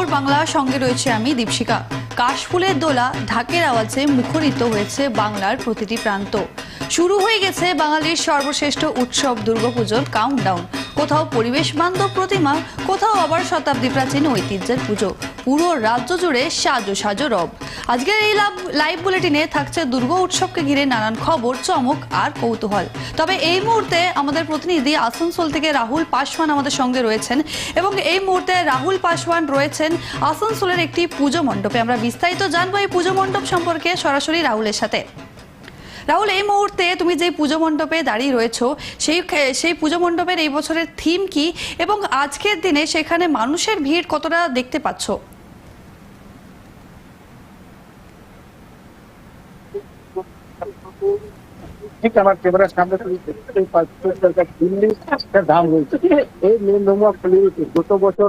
খবর বাংলা সঙ্গে রয়েছে আমি দীপশিকা। কাশফুলের দোলা ঢাকের আওয়াজে মুখরিত হয়েছে বাংলার প্রতিটি প্রান্ত। শুরু হয়ে গেছে বাঙালির সর্বশ্রেষ্ঠ উৎসব দুর্গাপুজোর কাউন্টডাউন কোথাও পরিবেশ বান্ধব প্রতিমা, কোথাও আবার শতাব্দী প্রাচীন ঐতিহ্যের পুজো। পুরো রাজ্য জুড়ে সাজো সাজো রব। আজকের এই লাইভ বুলেটিনে থাকছে দুর্গ উৎসবকে ঘিরে নানান খবর, চমক আর কৌতূহল। তবে এই মুহূর্তে আমাদের প্রতিনিধি আসানসোল থেকে রাহুল পাশওয়ান আমাদের সঙ্গে রয়েছেন এবং এই মুহূর্তে রাহুল পাশওয়ান রয়েছেন আসানসোলের একটি পুজো মণ্ডপে। আমরা বিস্তারিত জানব এই পুজো মণ্ডপ সম্পর্কে সরাসরি রাহুলের সাথে। রাহুল, এই মুহূর্তে তুমি যে পুজো মণ্ডপে দাঁড়িয়ে রয়েছো, সেই সেই পুজো মণ্ডপের এই বছরের থিম কি? এবং আজকের দিনে সেখানে মানুষের ভিড় কতটা দেখতে পাচ্ছ? ঠিক আমার ক্যামেরার সামনে দিল্লি একটা দাম রয়েছে। এই নোমা প্লেতে গত বছর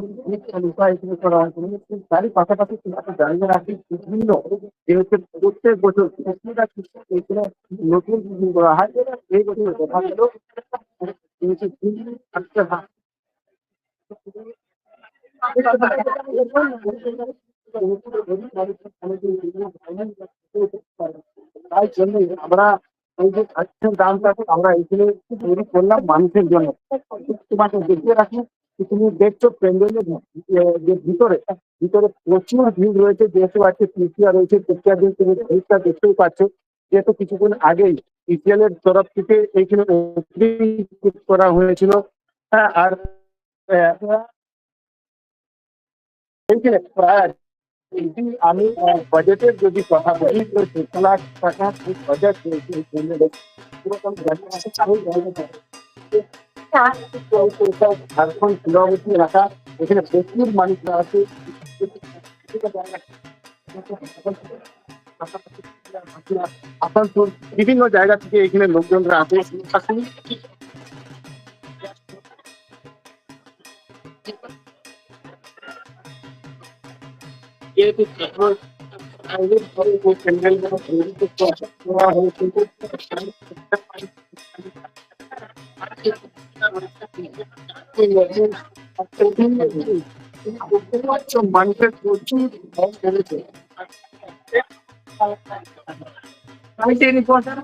উপায় এখানে করা হয়েছে। মানে তারই পাশাপাশি তোমাকে জানিয়ে রাখি বিভিন্ন। যে হচ্ছে প্রত্যেক বছর এখানে নতুন করা হয়। এই বছর দেখা গেল তাই জন্য আমরা মানুষের জন্য। তোমাকে তুমি দেখছ ভিতরে ভিতরে প্রচুর ভিড় রয়েছে, যেহেতু আছে তুমি যেহেতু কিছুক্ষণ আগেই ইসিএল এর তরফ থেকে এইখানে করা হয়েছিল। হ্যাঁ আর এইখানে প্রায় যদি আমি বাজেটের যদি কথা বলি তো দশ লাখ টাকা বাজেট রয়েছে এই প্যান্ডেলের। পুরোদম জায়গা আছে, ওই জায়গাটা। ঝাড়খণ্ড সীমাবর্তী এলাকা এখানে প্রচুর মানুষরা আছে আসানসোল বিভিন্ন জায়গা থেকে এখানে লোকজনরা আসে আসুন যেহেতু পেট্রোল প্রাইভেট ভাবে যে প্যান্ডেলগুলো তৈরি করতে করা হয়েছে মানুষের প্রচুর ভয় বেড়েছে আমি ট্রেনে পৌঁছানো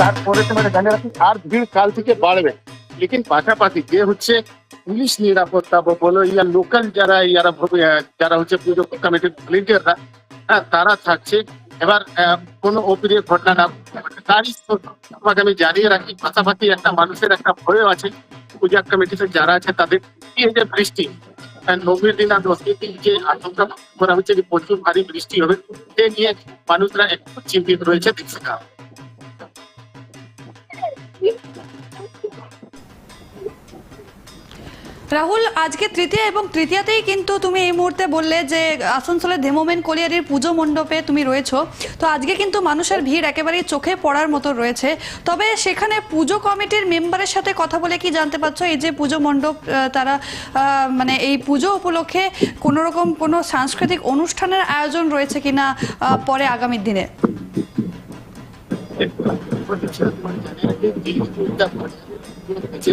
তারপরে তোমাকে জানিয়ে রাখি, আর ভিড় কাল থেকে বাড়বে। লেকিন পাশাপাশি যে হচ্ছে পুলিশ নিরাপত্তা বলো, ইয়া লোকাল যারা, ইয়ারা যারা হচ্ছে পুজো কমিটির ভলেন্টিয়াররা হ্যাঁ তারা থাকছে। এবার কোনো অপ্রিয় ঘটনা না তারই তোমাকে আমি জানিয়ে রাখি, পাশাপাশি একটা মানুষের একটা ভয় আছে। পূজা কমিটিতে যারা আছে, তাদের এই যে বৃষ্টি নব্বই দিন আর দশ দিন যে আশঙ্কা করা হচ্ছে যে প্রচুর ভারী বৃষ্টি হবে সে নিয়ে মানুষরা একটু চিন্তিত রয়েছে, দেখছে রাহুল, আজকে তৃতীয়া এবং তৃতীয়াতেই কিন্তু তুমি এই মুহূর্তে বললে যে আসানসোলের ধেমোমেন কলিয়ারির পুজো মণ্ডপে তুমি রয়েছো। তো আজকে কিন্তু মানুষের ভিড় একেবারেই চোখে পড়ার মতো রয়েছে। তবে সেখানে পুজো কমিটির মেম্বারের সাথে কথা বলে কি জানতে পারছ? এই যে পুজো মণ্ডপ তারা মানে এই পুজো উপলক্ষে কোনো রকম কোনো সাংস্কৃতিক অনুষ্ঠানের আয়োজন রয়েছে কিনা পরে আগামী দিনে? যে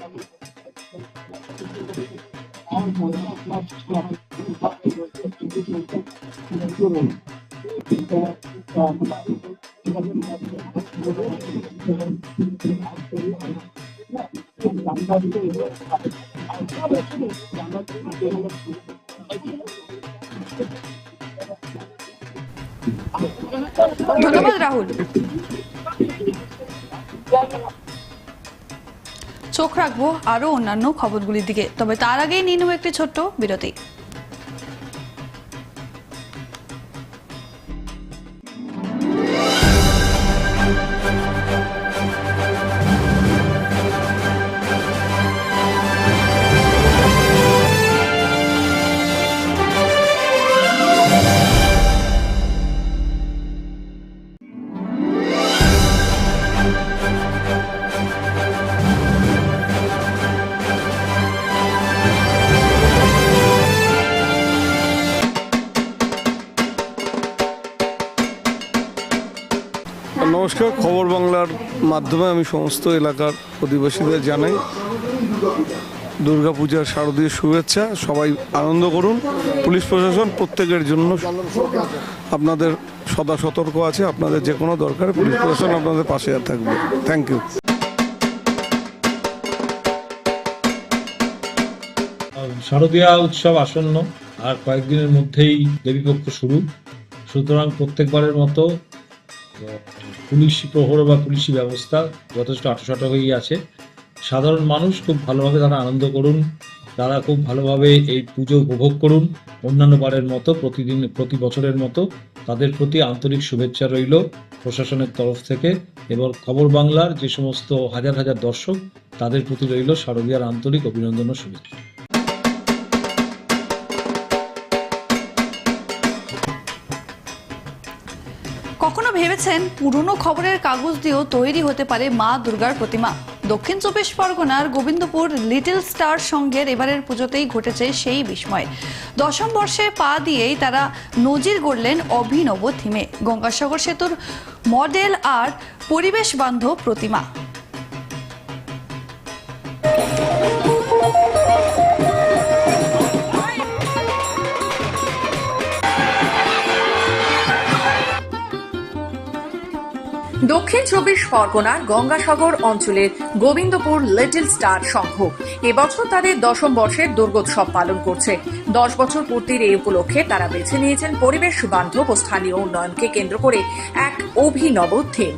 ধন্যবাদ রাহুল চোখ রাখব আরও অন্যান্য খবরগুলির দিকে। তবে তার আগেই নিয়ে নেব একটি ছোট্ট বিরতি। মাধ্যমে আমি সমস্ত এলাকার অধিবাসীদের জানাই, দুর্গাপূজার শারদীয় শুভেচ্ছা, সবাই আনন্দ করুন। পুলিশ প্রশাসন প্রত্যেকের জন্য আপনাদের সদা সতর্ক আছে, আপনাদের যে কোনো দরকারে পুলিশ প্রশাসন আপনাদের পাশে থাকবে। থ্যাংক ইউ শারদীয়া উৎসব আসন্ন, আর কয়েকদিনের মধ্যেই দেবীপক্ষ শুরু। সুতরাং প্রত্যেকবারের মতো পুলিশি প্রহর বা পুলিশি ব্যবস্থা যথেষ্ট আটোসাটো হয়েই আছে। সাধারণ মানুষ খুব ভালোভাবে তারা আনন্দ করুন, তারা খুব ভালোভাবে এই পুজো উপভোগ করুন। অন্যান্য বারের মতো, প্রতিদিন, প্রতি বছরের মতো তাদের প্রতি আন্তরিক শুভেচ্ছা রইল প্রশাসনের তরফ থেকে এবং খবর বাংলার যে সমস্ত হাজার হাজার দর্শক তাদের প্রতি রইল শারদীয়ার আন্তরিক অভিনন্দন ও শুভেচ্ছা। ভেবেছেন পুরনো খবরের কাগজ দিয়েও তৈরি হতে পারে মা দুর্গার প্রতিমা। দক্ষিণ চব্বিশ পরগনার গোবিন্দপুর লিটল স্টার সঙ্গের এবারের পুজোতেই ঘটেছে সেই বিস্ময়। দশম বর্ষে পা দিয়েই তারা নজির গড়লেন অভিনব থিমে। গঙ্গাসাগর সেতুর মডেল আর পরিবেশ বান্ধব প্রতিমা। দক্ষিণ চব্বিশ পরগনার গঙ্গাসাগর অঞ্চলের গোবিন্দপুর লিটল স্টার সংঘ। এবছর তাদের দশম বর্ষের দুর্গোৎসব পালন করছে। দশ বছর পূর্তির এই উপলক্ষে তারা বেছে নিয়েছেন পরিবেশ বান্ধব ও স্থানীয় উন্নয়নকে কেন্দ্র করে এক অভিনব থিম।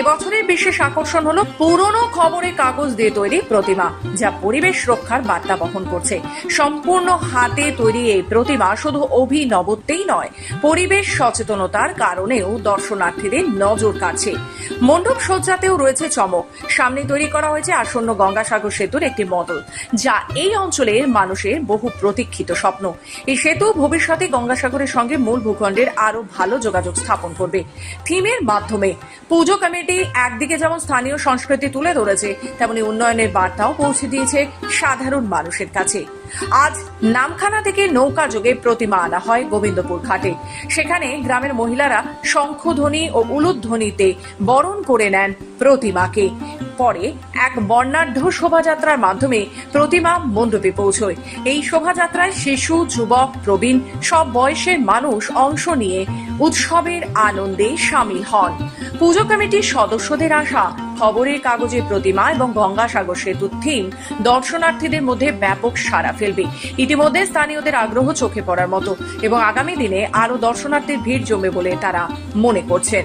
এবছরের বিশেষ আকর্ষণ হল পুরনো খবরের কাগজ দিয়ে তৈরি প্রতিমা, যা পরিবেশ রক্ষার বার্তা বহন করছে। সম্পূর্ণ হাতে তৈরি এই প্রতিমা শুধু অভিনবত্বেই নয়, পরিবেশ সচেতনতার কারণেও দর্শনার্থীদের নজর কাড়ছে। মণ্ডপ সজ্জাতেও রয়েছে চমক। সামনে তৈরি করা হয়েছে আসন্ন গঙ্গাসাগর সেতুর একটি মডেল, যা এই অঞ্চলের মানুষের বহু প্রতীক্ষিত স্বপ্ন। এই সেতু ভবিষ্যতে গঙ্গাসাগরের সঙ্গে মূল ভূখণ্ডের আরও ভালো যোগাযোগ স্থাপন করবে। থিমের মাধ্যমে পুজো কমিটি একদিকে যেমন স্থানীয় সংস্কৃতি তুলে ধরেছে, তেমনি উন্নয়নের বার্তাও পৌঁছে দিয়েছে সাধারণ মানুষের কাছে। আজ নামখানা থেকে নৌকা যোগে প্রতিমা আনা হয় গোবিন্দপুর ঘাটে। সেখানে গ্রামের মহিলারা শঙ্খধ্বনি ও উলুধ্বনিতে বরণ করে নেন প্রতিমাকে। পরে এক বর্ণাঢ্য শোভাযাত্রার মাধ্যমে প্রতিমা মণ্ডপে পৌঁছয়। এই শোভাযাত্রায় শিশু, যুবক, প্রবীণ সব বয়সের মানুষ অংশ নিয়ে উৎসবের আনন্দে সামিল হন। পুজো কমিটির সদস্যদের আশা খবরের কাগজের প্রতিমা এবং গঙ্গাসাগর সেতুর থিম, দর্শনার্থীদের মধ্যে ব্যাপক সাড়া ফেলবে। ইতিমধ্যে স্থানীয়দের আগ্রহ চোখে পড়ার মতো এবং আগামী দিনে আরও দর্শনার্থীর ভিড় জমে বলে তারা মনে করছেন।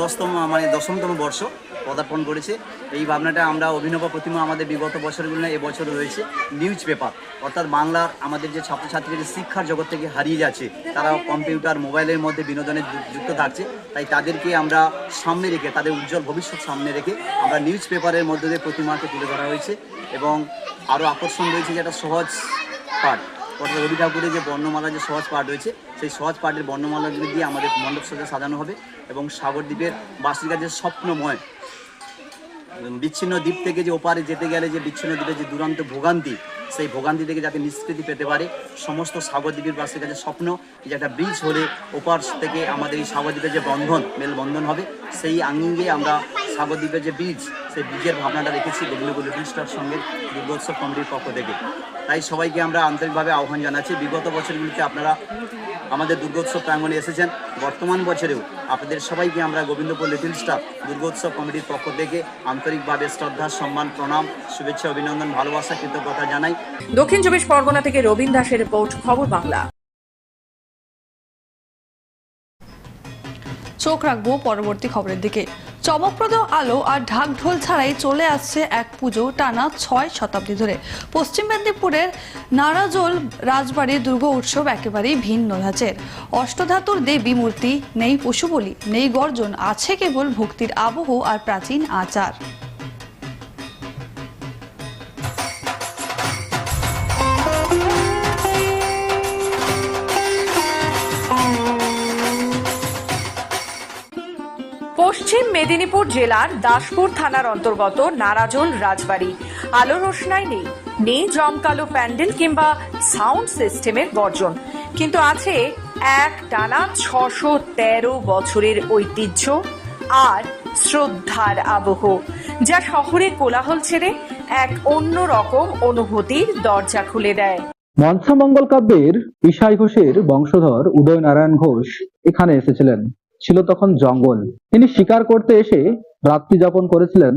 দশতম মানে দশমতম বর্ষ। পদার্পণ করেছে। এই ভাবনাটা আমরা অভিনব প্রতিমা আমাদের বিগত বছরগুলো না এবছর রয়েছে নিউজ পেপার। অর্থাৎ বাংলার আমাদের যে ছাত্রছাত্রীদের শিক্ষার জগৎ থেকে হারিয়ে যাচ্ছে তারা কম্পিউটার, মোবাইলের মধ্যে বিনোদনে যু- যুক্ত থাকছে। তাই তাদেরকে আমরা সামনে রেখে, তাদের উজ্জ্বল ভবিষ্যৎ সামনে রেখে আমরা নিউজ পেপারের মধ্যে দিয়ে প্রতিমাকে তুলে ধরা হয়েছে এবং আরও আকর্ষণ রয়েছে যেটা সহজ পাঠ। অর্থাৎ রবি ঠাকুরের যে বর্ণমালা যে সহজ পাঠ রয়েছে, সেই সহজ পাঠের বর্ণমালাগুলি দিয়ে আমাদের মণ্ডপ সজ্জা সাজানো হবে এবং সাগরদ্বীপের বাসিকা যে স্বপ্নময় বিচ্ছিন্ন দ্বীপ থেকে যে ওপারে যেতে গেলে যে বিচ্ছিন্ন দ্বীপের যে দুরন্ত ভোগান্তি, সেই ভোগান্তি থেকে যাতে নিষ্কৃতি পেতে পারে, সমস্ত সাগরদ্বীপের বাসীর কাছে স্বপ্ন যে একটা ব্রিজ হলে ওপার থেকে আমাদের এই সাগরদ্বীপের যে বন্ধন, মেলবন্ধন হবে, সেই আঙ্গিকে আমরা সাগর দ্বীপের যে বীজ সেই বীজের ভাবনাটা রেখেছি গোবিন্দপুর লিটল স্টার সঙ্গে দুর্গোৎসব কমিটির পক্ষ থেকে। তাই সবাইকে আমরা আন্তরিকভাবে আহ্বান জানাচ্ছি বিগত বছরগুলিতে আপনারা আমাদের দুর্গোৎসব প্রাঙ্গণে এসেছেন। বর্তমান বছরেও আপনাদের সবাইকে আমরা গোবিন্দপুর লিটল স্টার দুর্গোৎসব কমিটির পক্ষ থেকে আন্তরিকভাবে শ্রদ্ধা সম্মান প্রণাম শুভেচ্ছা অভিনন্দন ভালোবাসা কৃতজ্ঞতা জানাই। দক্ষিণ চব্বিশ পরগনা থেকে রবীন দাসের রিপোর্ট খবর বাংলা। চোখ রাখব পরবর্তী খবরের দিকে। চমকপ্রদ আলো আর ঢাক ঢোল ছাড়াই চলে আসছে এক পুজো টানা ছয় শতাব্দী ধরে। পশ্চিম মেদিনীপুরের নারাজোল রাজবাড়ির দুর্গা উৎসব একেবারেই ভিন্ন ধাঁচের। অষ্টধাতুর দেবী মূর্তি, নেই পশু বলি, নেই গর্জন, আছে কেবল ভক্তির আবহ আর প্রাচীন আচার। মেদিনীপুর জেলার দাসপুর থানার অন্তর্গত নারাজল রাজবাড়ি। আলো রোশনাই নেই। নেই জমকালো প্যান্ডেল কিংবা সাউন্ড সিস্টেমের গর্জন কিন্তু আছে এক টানা ছশো তেরো বছরের ঐতিহ্য আর শ্রদ্ধার আবহ, যা শহরের কোলাহল ছেড়ে এক অন্যরকম অনুভূতির দরজা খুলে দেয়। মনসামঙ্গল কাব্যের, ঈশাই ঘোষের বংশধর উদয়নারায়ণ ঘোষ এখানে এসেছিলেন। ছিল তখন জঙ্গল। তিনি শিকার করতে এসে রাত্রি যাপন করেছিলেন।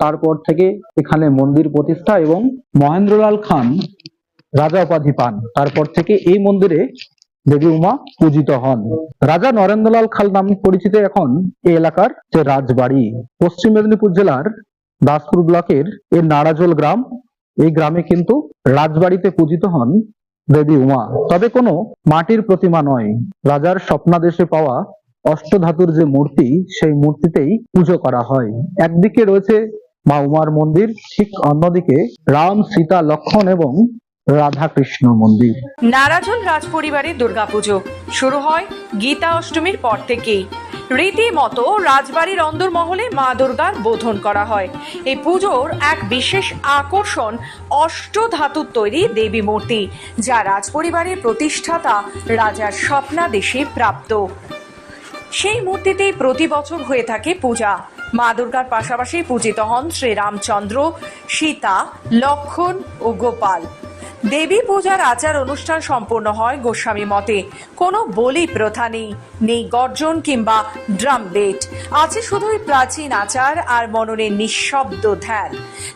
তারপর থেকে এখানে মন্দির প্রতিষ্ঠা এবং মহেন্দ্রলাল খান রাজা উপাধি পান। তারপর থেকে এই মন্দিরে দেবী উমা পূজিত হন। রাজা নরেন্দ্রলাল খাল নামে পরিচিত এখন এই এলাকার যে রাজবাড়ি। পশ্চিম মেদিনীপুর জেলার দাসপুর ব্লকের এই নাড়াজোল গ্রাম, এই গ্রামে কিন্তু রাজবাড়িতে পূজিত হন দেবী উমা। তবে কোনো মাটির প্রতিমা নয়। রাজার স্বপ্নাদেশে পাওয়া অষ্টধাতুর যে মূর্তি, সেই মূর্তিতেই পুজো করা হয়। একদিকে রয়েছে মা উমার মন্দির, ঠিক অন্যদিকে রাম, সীতা লক্ষণ এবং রাধা কৃষ্ণ মন্দির। নারাজল রাজপরিবারের দুর্গাপুজো শুরু হয় গীতা অষ্টমীর পর থেকেই। রীতিমতো রাজবাড়ির অন্দরমহলে মা দুর্গার বোধন করা হয়। এই পুজোর এক বিশেষ আকর্ষণ অষ্টধাতুর তৈরি দেবী মূর্তি, যা রাজপরিবারের প্রতিষ্ঠাতা রাজার স্বপ্নাদেশে প্রাপ্ত। সেই মূর্তিতেই প্রতি বছর হয়ে থাকে পূজা। মা দুর্গার পাশাপাশি পূজিত হন শ্রীরামচন্দ্র, সীতা, লক্ষণ ও গোপাল। দেবী পূজার আচার অনুষ্ঠান সম্পূর্ণ হয় গোস্বামী মতে। কোনো বলি প্রথা নেই নেই গর্জন কিংবা ড্রাম বেট। আছে শুধুই প্রাচীন আচার আর মননের নিঃশব্দ ধ্যান।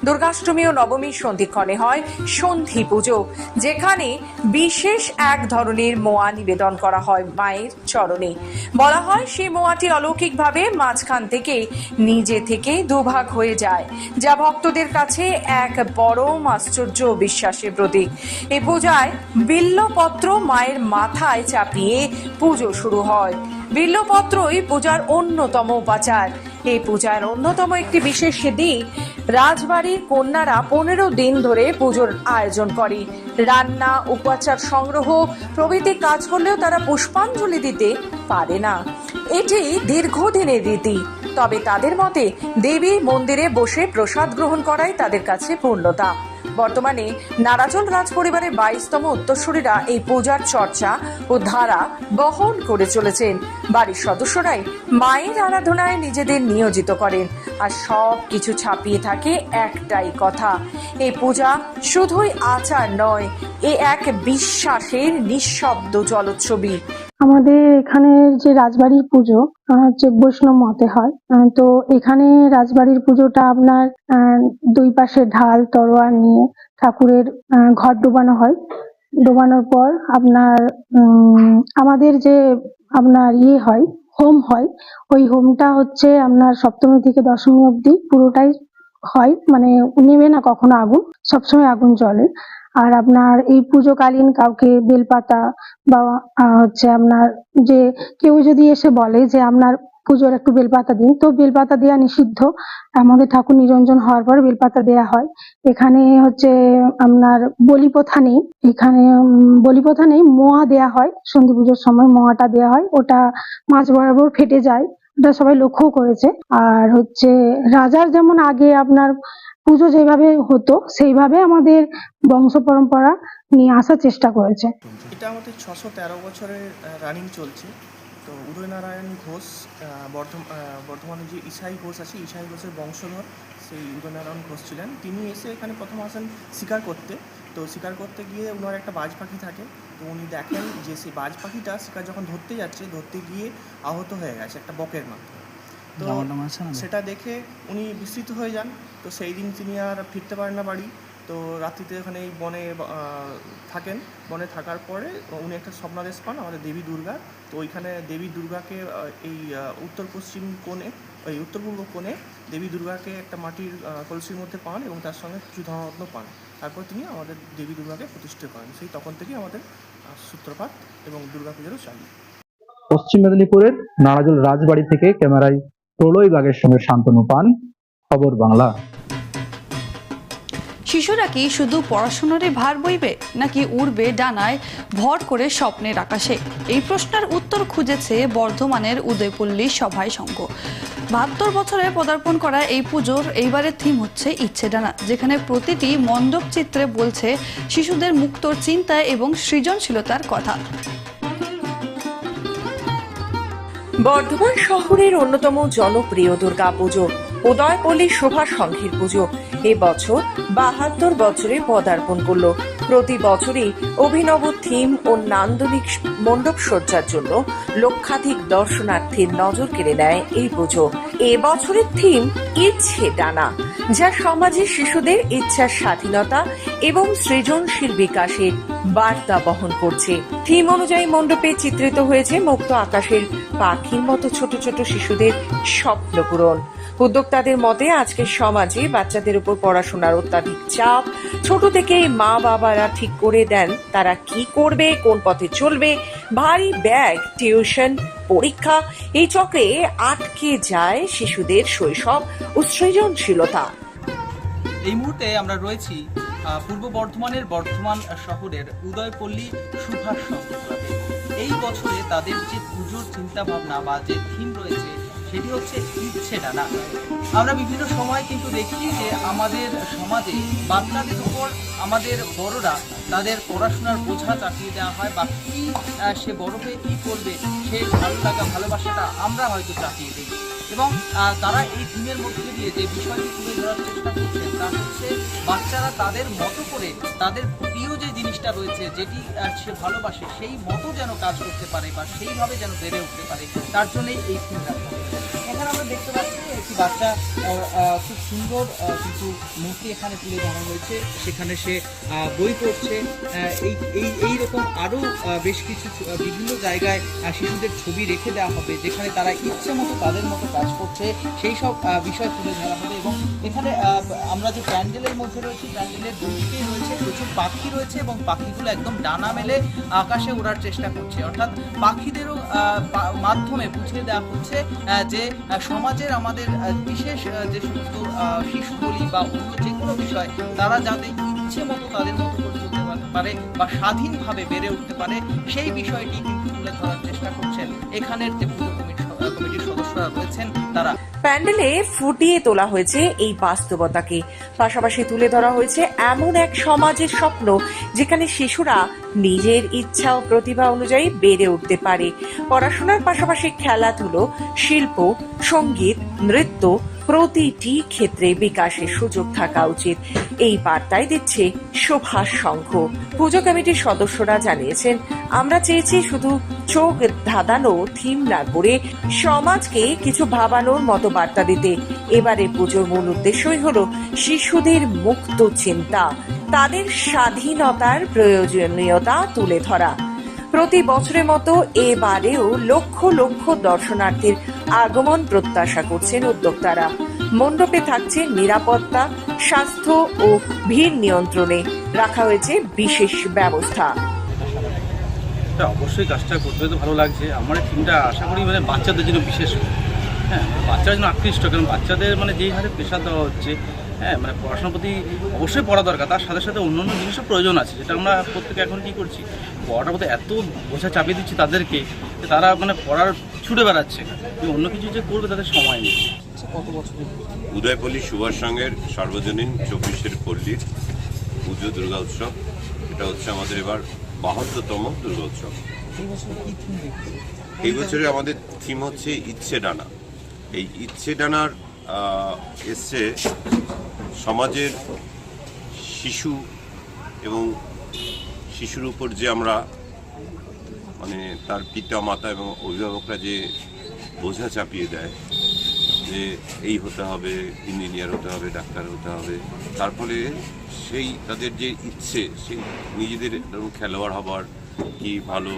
দুর্গাষ্টমী ও নবমীর সন্ধিক্ষণে হয় সন্ধি পুজো, যেখানে বিশেষ এক ধরনের মোয়া নিবেদন করা হয় মায়ের চরণে। বলা হয় সেই মোয়াটি অলৌকিকভাবে মাঝখান থেকে, নিজে থেকে দুভাগ হয়ে যায়, যা ভক্তদের কাছে এক পরম আশ্চর্য বিশ্বাসের প্রতীক। এই পূজায় বিল্লপত্র মায়ের মাথায় চাপিয়ে পুজো শুরু হয়। বিল্লপত্রই পূজার অন্যতম উপাচার। এই পূজার অন্যতম একটি বিশেষ দিক রাজবাড়ির কন্যারা পনেরো দিন ধরে পুজোর আয়োজন করে। রান্না, উপাচার সংগ্রহ, প্রভৃতি কাজ করলেও তারা পুষ্পাঞ্জলি দিতে পারে না। এটি দীর্ঘদিনের রীতি। তবে তাদের মতে দেবী মন্দিরে বসে প্রসাদ গ্রহণ করাই তাদের কাছে পূর্ণতা। বর্তমানে নারাজল রাজ পরিবারের বাইশতম উত্তরসূরিরা এই পূজার চর্চা ও ধারা বহন করে চলেছেন। বাড়ির সদস্যরাই মায়ের আরাধনায় নিজেদের নিয়োজিত করেন আর সব কিছু ছাপিয়ে থাকে একটাই কথা। এই পূজা শুধুই আচার নয়, এ এক বিশ্বাসের নিঃশব্দ জলচ্ছবি। আমাদের এখানের যে রাজবাড়ির পুজো হচ্ছে বৈষ্ণব মতে হয়। তো এখানে রাজবাড়ির পুজোটা আপনার দুই পাশে ঢাল, তরোয়াল নিয়ে ঠাকুরের ঘট ডোবানো হয়। ডোবানোর পর আপনার আমাদের যে আপনার ইয়ে হয়, হোম হয়, ওই হোমটা হচ্ছে আপনার সপ্তমী থেকে দশমী অবধি পুরোটাই হয়। মানে নেবে না কখনো আগুন, সবসময় আগুন জ্বলে। আর আপনার এই পুজোকালীন কাউকে বেলপাতা বা হচ্ছে আপনার যে কেউ যদি এসে বলে যে আপনার পুজোর একটু বেলপাতা দিন তো বেলপাতা দেওয়া নিষিদ্ধ। আমাদের ঠাকুর নিরঞ্জন হওয়ার পর বেলপাতা দেওয়া হয়। এখানে হচ্ছে আপনার বলি প্রথা নেই। এখানে উম, বলি প্রথা নেই মোয়া দেয়া হয়। সন্ধি পুজোর সময় মোয়াটা দেয়া হয়। ওটা মাঝ বরাবর ফেটে যায়। ওটা সবাই লক্ষ্য করেছে। আর হচ্ছে রাজার যেমন আগে আপনার পুজো যেভাবে হতো, সেইভাবে আমাদের বংশ পরম্পরা নিয়ে আসার চেষ্টা করেছে। এটা আমাদের ছশো তেরো বছরের রানিং চলছে। তো উদয়নারায়ণ ঘোষ বর্ধমানে যে ইসাই ঘোষ আছে, ইসাই ঘোষের বংশধর, সেই উদয়নারায়ণ ঘোষ ছিলেন। তিনি এসে এখানে প্রথম আসেন শিকার করতে। তো শিকার করতে গিয়ে ওনার একটা বাজ পাখি থাকে। তো উনি দেখেন যে সেই বাজ পাখিটা শিকার যখন ধরতে যাচ্ছে, ধরতে গিয়ে আহত হয়ে গেছে একটা বকের মাধ্যমে তো সেটা দেখে উনি বিস্মিত হয়ে যান। তো সেই দিন তিনি আর ফিরতে পারেন না বাড়ি। তো রাত্রিতে এখানে এই বনে থাকেন। বনে থাকার পরে উনি একটা স্বপ্নাদেশ পান আমাদের দেবী দুর্গা। তো ওইখানে দেবী দুর্গাকে এই উত্তর পশ্চিম কোণে ওই উত্তর পূর্ব কোণে দেবী দুর্গাকে একটা মাটির কলসির মধ্যে পান এবং তার সঙ্গে কিছু ধনরত্ন পান। তারপর তিনি আমাদের দেবী দুর্গাকে প্রতিষ্ঠা করেন। সেই তখন থেকেই আমাদের সূত্রপাত এবং দুর্গা পুজোরও চালু। পশ্চিম মেদিনীপুরের নারাজুল রাজবাড়ি থেকে ক্যামেরায় প্রলয় বাগের সঙ্গে শান্তনু পান খবর বাংলা। শিশুরা কি শুধু পড়াশোনারই ভার বইবে, নাকি উড়বে ডানায় ভর করে স্বপ্নের আকাশে? এই প্রশ্নের উত্তর খুঁজেছে বর্ধমানের উদয়পল্লী সভায় সংঘ বাহাত্তর বছরে পদার্পণ করা এই পুজোর এইবারের থিম হচ্ছে ইচ্ছে ডানা, যেখানে প্রতিটি মণ্ডপ চিত্রে বলছে শিশুদের মুক্তর চিন্তা এবং সৃজনশীলতার কথা। বর্ধমান শহরের অন্যতম জনপ্রিয় দুর্গা পুজো উদয়পল্লী শোভা সংঘের পুজো। এবছর বাহাত্তর বছরে পদার্পণ করল। প্রতি বছরই অভিনব থিম ও নান্দনিক মণ্ডপ সজ্জার জন্য লক্ষাধিক দর্শনার্থীর নজর কেড়ে নেয় এই পুজো। এবছরের থিম ইচ্ছে ডানা যা সমাজে শিশুদের ইচ্ছার স্বাধীনতা এবং সৃজনশীল বিকাশের বার্তা বহন করছে। থিম অনুযায়ী মণ্ডপে চিত্রিত হয়েছে মুক্ত আকাশের পাখির মতো ছোট ছোট শিশুদের স্বপ্ন পূরণ। উদ্যোক্তাদের মতে আজকের সমাজে বাচ্চাদের উপর পড়াশোনার অত্যাধিক চাপ। ছোট থেকেই মা বাবারা ঠিক করে দেন তারা কি করবে, কোন পথে চলবে। ভারী ব্যাগ, টিউশন, পরীক্ষা, এই চক্রে আটকে যায় শিশুদের শৈশব ও সৃজনশীলতা। এই মুহূর্তে আমরা রয়েছি পূর্ব বর্ধমানের বর্ধমান শহরের উদয়পল্লী সুভাষ এই বছরে তাদের যে পুজোর চিন্তা ভাবনা বা যে থিম রয়েছে সেটি হচ্ছে ইচ্ছে ডানা আমরা বিভিন্ন সময় কিন্তু দেখি যে আমাদের সমাজে বাচ্চাদের উপর আমাদের বড়রা তাদের পড়াশোনার বোঝা চাপিয়ে দেওয়া হয় বা কী সে বড় হয়ে কী করবে, সেই ভালো লাগা, ভালোবাসাটা আমরা হয়তো চাপিয়ে দিই এবং তারা এই থিমের মধ্যে দিয়ে যে বিষয়টি তুলে ধরার চেষ্টা করছেন, তা হচ্ছে বাচ্চারা তাদের মতো করে তাদের প্রিয় যে জিনিসটা রয়েছে, যেটি সে ভালোবাসে, সেই মতো যেন কাজ করতে পারে বা সেইভাবে যেন বেড়ে উঠতে পারে, তার জন্যই এই। এখানে খুব সুন্দর কিন্তু মূর্তি এখানে তুলে ধরা হয়েছে। সেখানে সে বই পড়ছে। এই এই এই রকম আরও বেশ কিছু বিভিন্ন জায়গায় শিশুদের ছবি রেখে দেওয়া হবে, যেখানে তারা ইচ্ছে মতো তাদের মতো কাজ করছে। সেই সব বিষয় তুলে ধরা হবে এবং এখানে আমরা যে প্যান্ডেলের মধ্যে রয়েছি, প্যান্ডেলের দুদিকেই রয়েছে, প্রচুর পাখি রয়েছে এবং পাখিগুলো একদম ডানা মেলে আকাশে ওড়ার চেষ্টা করছে। অর্থাৎ পাখিদেরও মাধ্যমে বুঝিয়ে দেওয়া হচ্ছে যে সমাজের আমাদের বিশেষ যে সমস্ত শিশু বা অন্য যে কোনো বিষয়, তারা যাতে ইচ্ছে মতো তাদের মতো করে চলতে পারে বা স্বাধীনভাবে বেড়ে উঠতে পারে, সেই বিষয়টি কিন্তু তুলে ধরার চেষ্টা করছেন এখানের যে প্যান্ডেলে ফুটিয়ে তোলা হয়েছে এই বাস্তবতাকে। পাশাপাশি তুলে ধরা হয়েছে এমন এক সমাজের স্বপ্ন, যেখানে শিশুরা নিজের ইচ্ছা ও প্রতিভা অনুযায়ী বেড়ে উঠতে পারে। পড়াশোনার পাশাপাশি খেলাধুলো, শিল্প, সংগীত, নৃত্য প্রতিটি ক্ষেত্রে বিকাশের সুযোগ থাকা উচিত। এই বার্তাই দিচ্ছে সুভাষ সংঘ। পুজো কমিটির সদস্যরা জানিয়েছেন, আমরা চেয়েছি শুধু চোখ ধাঁধানো থিম না করে সমাজকে কিছু ভাবানোর মতো বার্তা দিতে। এবারে পুজোর মূল উদ্দেশ্যই হলো শিশুদের মুক্ত চিন্তা, তাদের স্বাধীনতার প্রয়োজনীয়তা তুলে ধরা। প্রতি বছরের মতো এবারেও লক্ষ লক্ষ দর্শনার্থীর আগমন প্রত্যাশা করছেন উদ্যোক্তারা। মণ্ডপে থাকছে নিরাপত্তা, স্বাস্থ্য ও ভিড় নিয়ন্ত্রণে রাখা হয়েছে বিশেষ ব্যবস্থা। অবশ্যই কাজটা করতে তো ভালো লাগছে। আমার থিমটা আশা করি মানে বাচ্চাদের জন্য বিশেষ। হ্যাঁ বাচ্চারা যেন আকৃষ্ট, কারণ বাচ্চাদের মানে যেই হারে প্রেশার দেওয়া হচ্ছে হ্যাঁ মানে পড়াশোনার প্রতি অবশ্যই পড়া দরকার। তার সাথে সাথে অন্য অন্য জিনিসও প্রয়োজন আছে, যেটা আমরা প্রত্যেকে এখন কী করছি? পড়াটার মধ্যে এত বোঝা চাপিয়ে দিচ্ছে তাদেরকে যে তারা মানে পড়ার ছুটে বেড়াচ্ছে। কিন্তু অন্য কিছু যে করবে তাদের সময় নেই। উদয়পল্লী সুভাষ সংঘের সার্বজনীন চব্বিশের পল্লীর পুজো দুর্গা উৎসব। এটা হচ্ছে আমাদের এবার বাহাত্তরতম দুর্গা উৎসব। এই বছর আমাদের থিম হচ্ছে ইচ্ছে ডানা। এই ইচ্ছে ডানার আহ, এসছে সমাজের শিশু এবং শিশুর উপর যে আমরা মানে তার পিতা, মাতা এবং অভিভাবকরা যে বোঝা চাপিয়ে দেয়, যে এই হতে হবে, ইঞ্জিনিয়ার হতে হবে, ডাক্তার হতে হবে, তার ফলে সেই তাদের যে ইচ্ছে, সেই নিজেদের ধরুন খেলোয়াড় হবার কি ভালো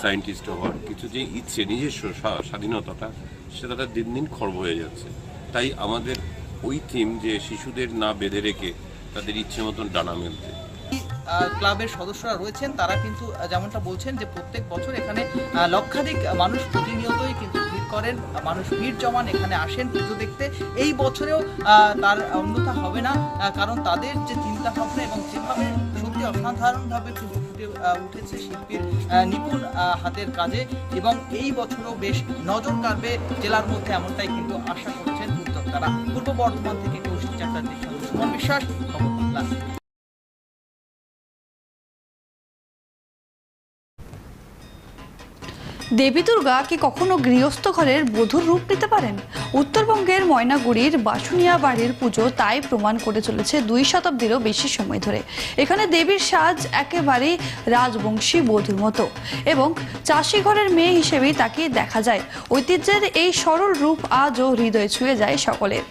সায়েন্টিস্ট হওয়ার কিছু যে ইচ্ছে নিজস্ব স্বাধীনতাটা, সেটা তাদের দিন দিন খর্ব হয়ে যাচ্ছে। তাই আমাদের ওই থিম যে শিশুদের না বেঁধে রেখে তাদের ইচ্ছে মতন ডানা মেলতে। ক্লাবের সদস্যরা রয়েছেন, তারা কিন্তু যেমনটা বলছেন যে প্রত্যেক বছর এখানে লক্ষাধিক মানুষ প্রতিনিয়তই কিন্তু ভিড় করেন মানুষ ভিড় জমান, এখানে আসেন পুজো দেখতে। এই বছরেও তার অন্যথা হবে না কারণ তাদের যে চিন্তা ভাবনা এবং যেভাবে সত্যি অসাধারণভাবে পুজো ফুটে উঠেছে শিল্পীর নিপুণ হাতের কাজে এবং এই বছরও বেশ নজর কাড়বে জেলার মধ্যে, এমনটাই কিন্তু আশা করছেন উদ্যোক্তারা। পূর্ব বর্ধমান থেকে কৌশিক চ্যাটার্জির সঙ্গে বিশ্বাস, খবর দেবী দুর্গা কি কখনো গৃহস্থ ঘরের বধূর রূপ নিতে পারেন? উত্তরবঙ্গের ময়নাগুড়ির বাসুনিয়া বাড়ির পুজো তাই প্রমাণ করে চলেছে দুই শতাব্দীরও বেশি সময় ধরে। এখানে দেবীর সাজ একেবারেই রাজবংশী বধূর মতো এবং চাষি ঘরের মেয়ে হিসেবেই তাকে দেখা যায়। ঐতিহ্যের এই সরল রূপ আজও হৃদয় ছুঁয়ে যায় সকলের।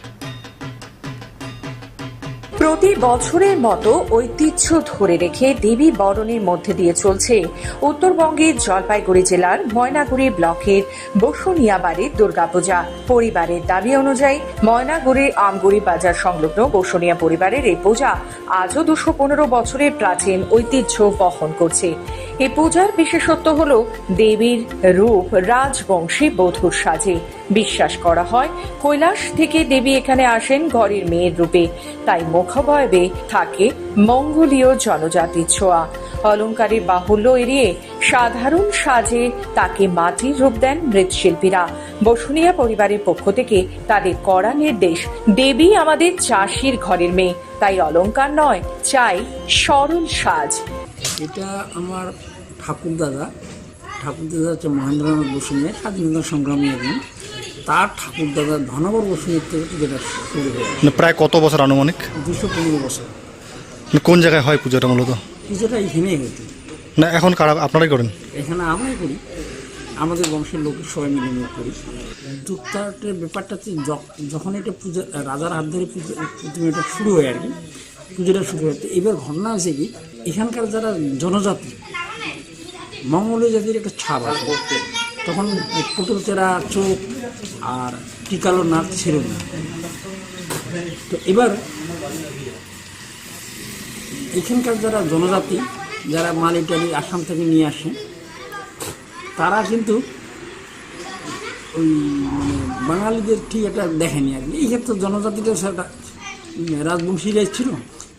প্রতি বছরের মতো ঐতিহ্য ধরে রেখে দেবী বরণের মধ্যে দিয়ে চলছে উত্তরবঙ্গের জলপাইগুড়ি জেলার ময়নাগুড়ি ব্লকের বসুনিয়া বাড়ির দুর্গাপূজা। পরিবারের দাবি অনুযায়ী ময়নাগুড়ির আমগুড়ি বাজার সংলগ্ন বসুনিয়া পরিবারের এই পূজা আজও দুশো পনেরো বছরের প্রাচীন ঐতিহ্য বহন করছে। এই পূজার বিশেষত্ব হল দেবীর রূপ রাজবংশী বধূর সাজে। বিশ্বাস করা হয়। কৈলাস থেকে দেবী এখানে আসেন ঘরের মেয়ের রূপে। তাই মুখবয়বে থাকে মঙ্গোলীয় জনজাতির ছোঁয়া। অলঙ্কারের বাহুল্য এড়িয়ে সাধারণ সাজে তাকে মাটির রূপ দেন মৃৎশিল্পীরা। বসুনিয়া পরিবারের পক্ষ থেকে তাদের কড়া নির্দেশ, দেবী আমাদের চাষির ঘরের মেয়ে। তাই অলংকার নয়, চাই সরল সাজ। এটা আমার ঠাকুর দাদা ঠাকুর দাদা হচ্ছে মহেন্দ্রনাথ বসুনের স্বাধীনতা সংগ্রামী একজন। তার ঠাকুর দাদা ধনবর বসু যেটা শুরু হয়েছে মানে প্রায় কত বছর আনুমানিক? দুশো পনেরো বছর। মানে কোন জায়গায় হয় পুজোটা মূলত? কিছুটা এখানেই হতো না এখন কারা আপনারাই করেন? এখানে আমরাই করি। আমাদের বংশের লোক সবাই মিলে মিলে করি। দুঃখাটের ব্যাপারটা হচ্ছে যখন এটা পুজো রাজার হাত ধরে পুজো প্রতিমাটা শুরু হয় আর কি পুজোটা শুরু হয়। তো এবার ঘটনা আছে কি এখানকার যারা জনজাতি মঙ্গলীয় জাতির একটা ছাপ আছে। তখন পুতুল চেরা চোখ আর টিকালো নাক ছিল না। তো এবার এখানকার যারা জনজাতি, যারা মাল ইটালি আসাম থেকে নিয়ে আসে, তারা কিন্তু ওই বাঙালিদের ঠিক একটা দেখেনি আর কি। এই ক্ষেত্রে জনজাতিটা সেটা রাজবংশীরাই ছিল।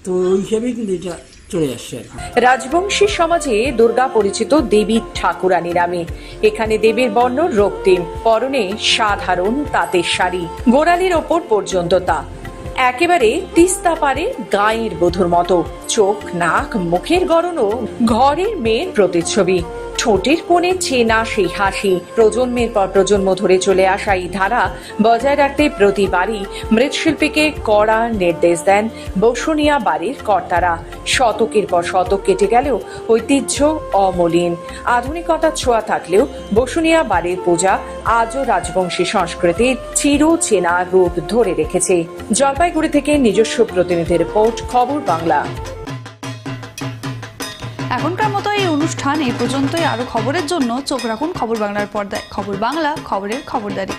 তো ওই হিসাবেই কিন্তু এটা চলে আসছে রাজবংশী সমাজে দুর্গা পরিচিত দেবী ঠাকুরানী নামে। এখানে দেবীর বর্ণ রক্তিম, পরনে সাধারণ তাঁতের শাড়ি, গোড়ালির ওপর পর্যন্ত তা। একেবারে তিস্তা পারে গায়ের বধুর মতো। চোখ, নাক, মুখের গড়নও ঘরের মেয়ের প্রতিচ্ছবি। ঠোঁটের কোণে চেনা সেই হাসি। প্রজন্মের পর প্রজন্ম ধরে চলে আসা এই ধারা বজায় রাখতে প্রতিবারই মৃৎশিল্পীকে কড়া নির্দেশ দেন বসুনিয়া বাড়ির কর্তারা। শতকের পর শতক কেটে গেলেও ঐতিহ্য অমলিন। আধুনিকতার ছোঁয়া থাকলেও বসুনিয়া বাড়ির পূজা আজও রাজবংশী সংস্কৃতির চির চেনা রূপ ধরে রেখেছে। জলপাইগুড়ি থেকে নিজস্ব প্রতিনিধি রিপোর্ট, খবর বাংলা। এখনকার মতো অনুষ্ঠান এই পর্যন্তই। আরও খবরের জন্য চোখ রাখুন খবর বাংলার পর্দায়। খবর বাংলা, খবরের খবরদারি।